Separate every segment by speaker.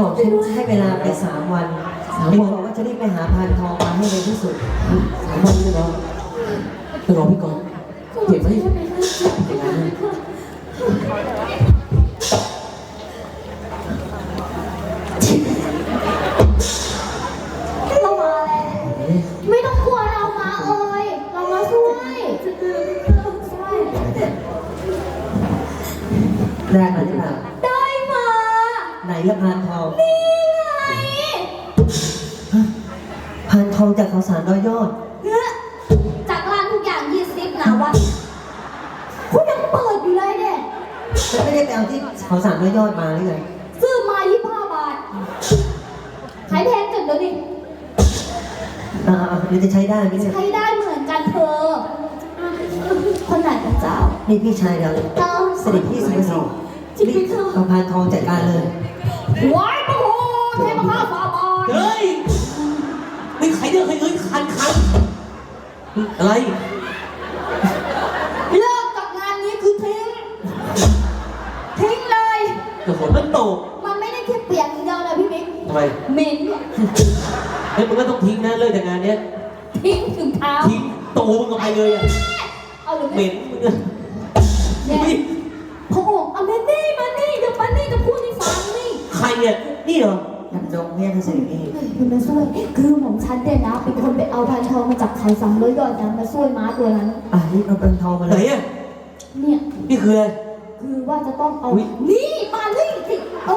Speaker 1: บอกฉันให้เวลาไปสามวันเห็นบอกว่าจะรีบไปหาพานทองมาให้เร็วที่สุด
Speaker 2: สามวันเลยเหรอจะรอพี่ก่อนเจ็บไหมเป็นไงเนี่ย
Speaker 3: เรามาแล้วไม่ต้องกลัวเรามาเอ่ยเรามาช่วยช่วย
Speaker 1: แรกมาที่ไหน
Speaker 3: ได้มา
Speaker 1: ไหนละพานทอง
Speaker 3: นี่ไง
Speaker 1: พานทองจากเขาสารร้อยยอด
Speaker 3: เฮ้ยจากร้านทุกอย่างยี่สิบนะวันคุณยังเปิดอยู่เลยเนี่ย
Speaker 1: ฉันไม่ได้ไปเอาที่เขาสารร้อยยอดมาหรือไง
Speaker 3: ซื้อมายี่ห้าบาท ขายแพงจังเดี๋ยวนี้
Speaker 1: อ่าๆเดี๋ยวจะใช้ได้ไหมเนี่ย
Speaker 3: ใช้ได้เหมือนกันเธอ คนไหนกันเจ้า
Speaker 1: นี่พี่ชายเรา
Speaker 3: เจ้า
Speaker 1: เสด็จพี่สุภสิทธิ์
Speaker 3: จริงไหม
Speaker 1: รีบ
Speaker 3: เธอ
Speaker 1: เอาพานทองจัดการเลย
Speaker 3: ว้ายโอ้โหเทมาข้าฟาบอล
Speaker 2: เฮ้ยไม่ใครเนี่ยใครเอ้ยคันคันอะไร
Speaker 3: เลิกกับงานนี้คือทิ้ง ทิ้งเลย
Speaker 2: เดี๋ยวฝนมันตก
Speaker 3: มันไม่ได้แค่เปียกอย่างเดียวนะพี่บิ๊ก
Speaker 2: ทำไม
Speaker 3: เหม็นด้วย
Speaker 2: เฮ้ยมึงก็ต้องทิ้งนะเลิกจากงานเนี้ย
Speaker 3: ทิ้งถึงเท้า
Speaker 2: ทิ้งตูมึงออกไปเลยอะ
Speaker 3: เอาหรือ
Speaker 2: เหม็
Speaker 3: ไม่
Speaker 2: นมึงอะ
Speaker 3: เนี่ย รเนี่ยนี่
Speaker 2: เหรอ
Speaker 1: นันจงเนี่ยคือเสด็จพี่
Speaker 3: เฮ้ยคุณมาช่วย คือหม่อมฉันเนี่ยนะ เป็นคนไปเอาพันทองมาจากเขาสามร้อยยอดนะมาช่วยม้าตัวนั้น
Speaker 1: อะรีบเอาพานทองมา
Speaker 2: ไหน
Speaker 1: เลย
Speaker 2: อะ
Speaker 3: เนี่ย
Speaker 2: นี่คืออะไร
Speaker 3: คือว่าจะต้องเอา
Speaker 2: อุ๊ย
Speaker 3: นี่มานี่สิเอา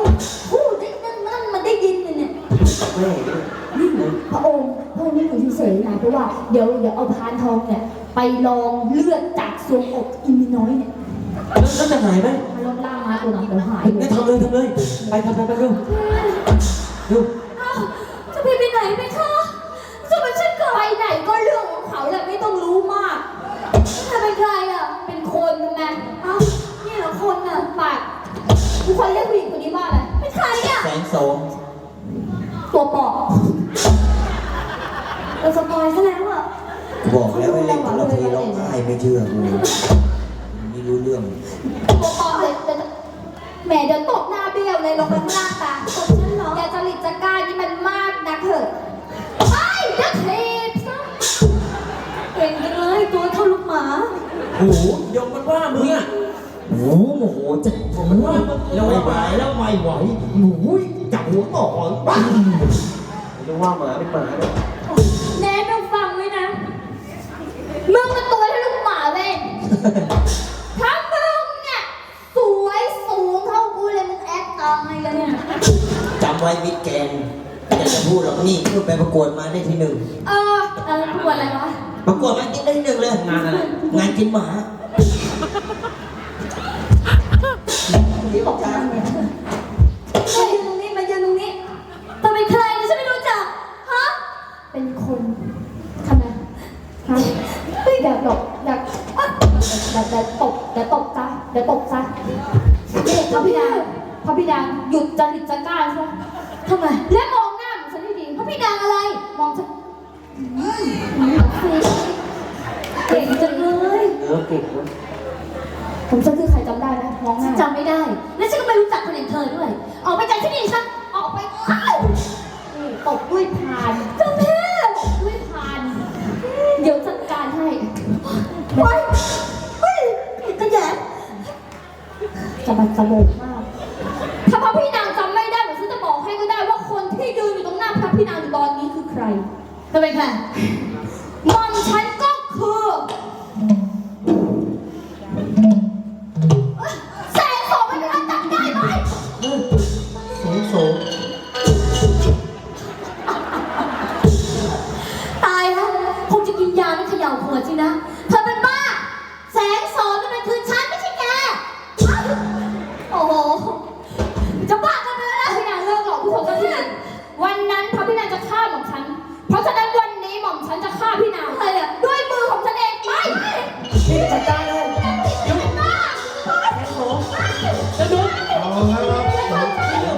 Speaker 3: พูดได้นั่นนั่นมันได้ยินเลยเนี่ย
Speaker 1: ไม่
Speaker 3: นี่พระองค์พระองค์นี่อยู่เฉยๆนะเพราะว่าเดี๋ยวเดี๋ยวเอาพานทองเนี่ย ไปลองเลือดจากทรวงอกอิมิน้อยเนี่ย
Speaker 2: แล้วแล้วจะหายไหม
Speaker 3: มาลองล่า งมาตัวนั้นเดี๋ยวหายเล
Speaker 2: ได้
Speaker 3: ย
Speaker 2: ทำเลยทำเลย ไปทำไปไปเร็วเร็ว
Speaker 3: อ้าวจะไปไปไหนไหมคะจะไปฉันก็ไปไหนก็เรื่องของเขาแหละไม่ต้องรู้มากถ้าเป็นใครอะ เป็นคนใช่ไหมอ้าวนี่เหรอคนอะปากกูคนเรียกผู้หญิงคนนี้ว่าอะไรเป็นใครอะ
Speaker 2: แสงโสม
Speaker 3: ตัวปอบเราสปอยซะแล้วอะ
Speaker 4: บอกแล้วให้เล่นคนละทีร้องไห้ไม่เชื่อกูไม่รู้เรื่อง
Speaker 3: ตัวปอบเลยเดี๋ยว แหมเดี๋ยวตบหน้าเบี้ยวเลยลงไปข้างล่างตาตบฉันเหรออย่าจริตจักร้านี่มันมากนะเถอะไอ้ยักษ์เทพซะเก่งจังเลยตัวเท่าลูกหมา
Speaker 2: โอ้โหยงมันว่ามึงอะ
Speaker 4: โอ้โหโหจะมันว่าแล้วไม่ไหวแล้วไม่ไหวหนูจับหัวต่อบ้า
Speaker 2: เรียกว่าหมาเป็นหมาเนี่ย
Speaker 3: แน่ต้องฟังไว้นะ มึงเป็นตัวเท่าลูกหมาเว้ย มิ
Speaker 4: ดแกนอยากจะพูดหรอกนี่เพิ่งไปประกวดมาได้ที่หนึ่ง
Speaker 3: เออเออตัวอะไรวะ
Speaker 4: ประกวดมากินได้ที่หนึ่งเลย งานอะไรงานกินหมา
Speaker 3: ที่บอกกันเนี่ยมายืนตรงนี้มายืนตรงนี้เธอเป็นใครเนี่ยฉันไม่รู้จัก ฮะ เป็นคนทำไมฮะอยากตบอยากอะเดี๋ยวเดี๋ยวตบเดี๋ยวตบซะเดี๋ยวตบซะนี่พระพี่นางพระพี่นางหยุดจริตจักร้าซะ ทำไม และมองหน้าของฉันให้ดีพระพี่นางอะไร มองฉันอืมอืมสิเก่งจังเลย
Speaker 2: เออเก่งเว้ย
Speaker 3: ผมฉันคือใครจำได้ไหมมองหน้าจำไม่ได้ และฉันก็ไม่รู้จักคนอย่างเธอด้วย ออกไปจากที่นี่ฉันออกไปอ้าวนี่ตบด้วยพานเจ้าแม่ตบด้วยพาน เดี๋ยวจัดการให้ ไปเฮ้ยกระแยะจะมันสนุกมาก พี่นางตอนนี้คือใครจะเป็นใครมอมฉัน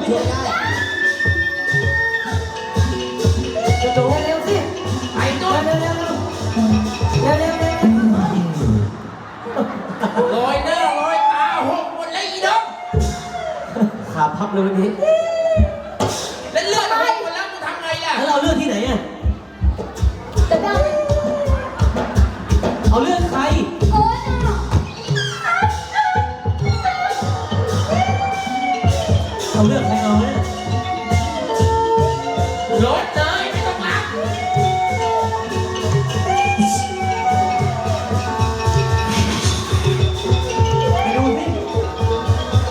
Speaker 3: ช่วยกเร็
Speaker 2: วสิไอ้
Speaker 3: ตุ๊เร็วเเร็วเเร็วเร็อยหน้าลอยตาหกหมเลยอีดอขาพับเล
Speaker 1: ย
Speaker 3: วัน
Speaker 2: นี้แล้
Speaker 4: ว
Speaker 1: เลื
Speaker 2: อดหกหมดแล้วมึทำไงล่ะแล้วเราเลือกที่ไหนอะ
Speaker 5: รถเลยไม่ต้องรับ
Speaker 2: ไปดูสิ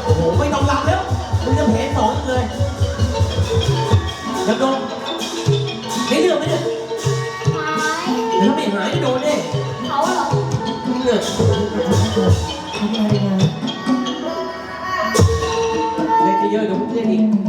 Speaker 2: โอ้โห ไม่ต้องหลับแล้วมึงจะเพลสองเลยยังโดนไม่เรื่องไหมเนี่ย
Speaker 3: หาย
Speaker 2: เดี๋ยวถ้าไม่หายจะโดนแน่
Speaker 3: เขาเหรอ
Speaker 2: เนี่ย
Speaker 1: ทำอะไรนะ
Speaker 2: เล่นเยอะๆเดี๋ยวมึงเล่นอีก